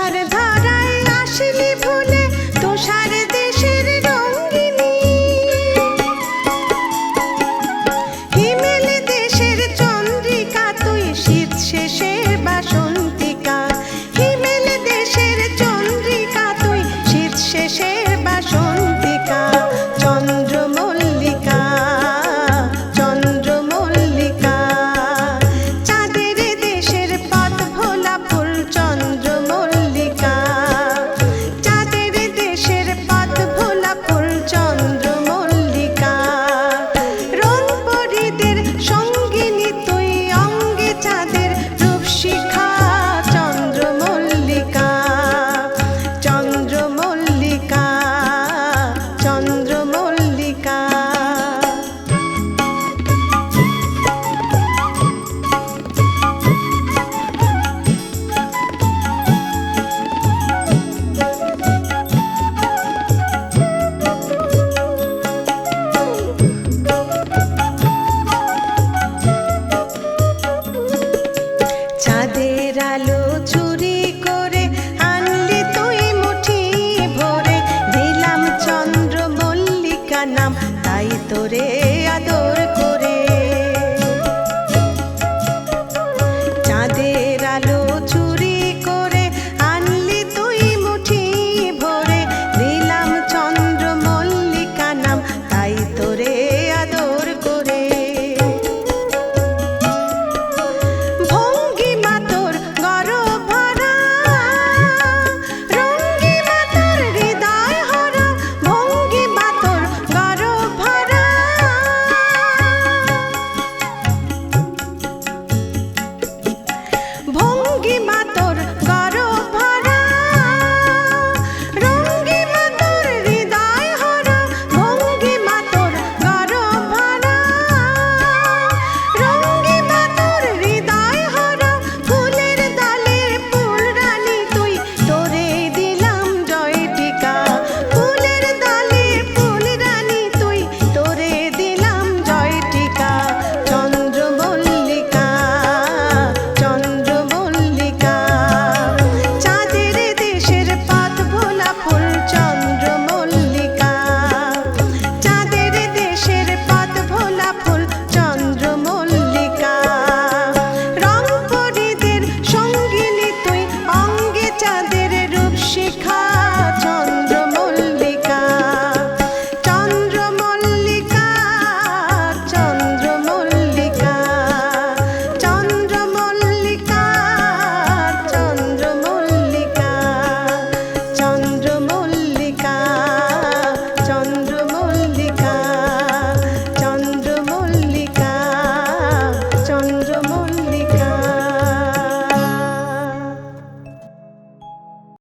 তুষার ধরায় তুষার দেশের রঙ্গিনী। হিমেল দেশের চন্দ্রিকা, তুই শীত শেষের বাসন্তিকা। হিমেল দেশের চন্দ্রিকা, তুই শীত শেষের বাসন্তিকা। চুরি করে তুই মুঠি ভরে দিলাম নাম। তাই তোরে আদর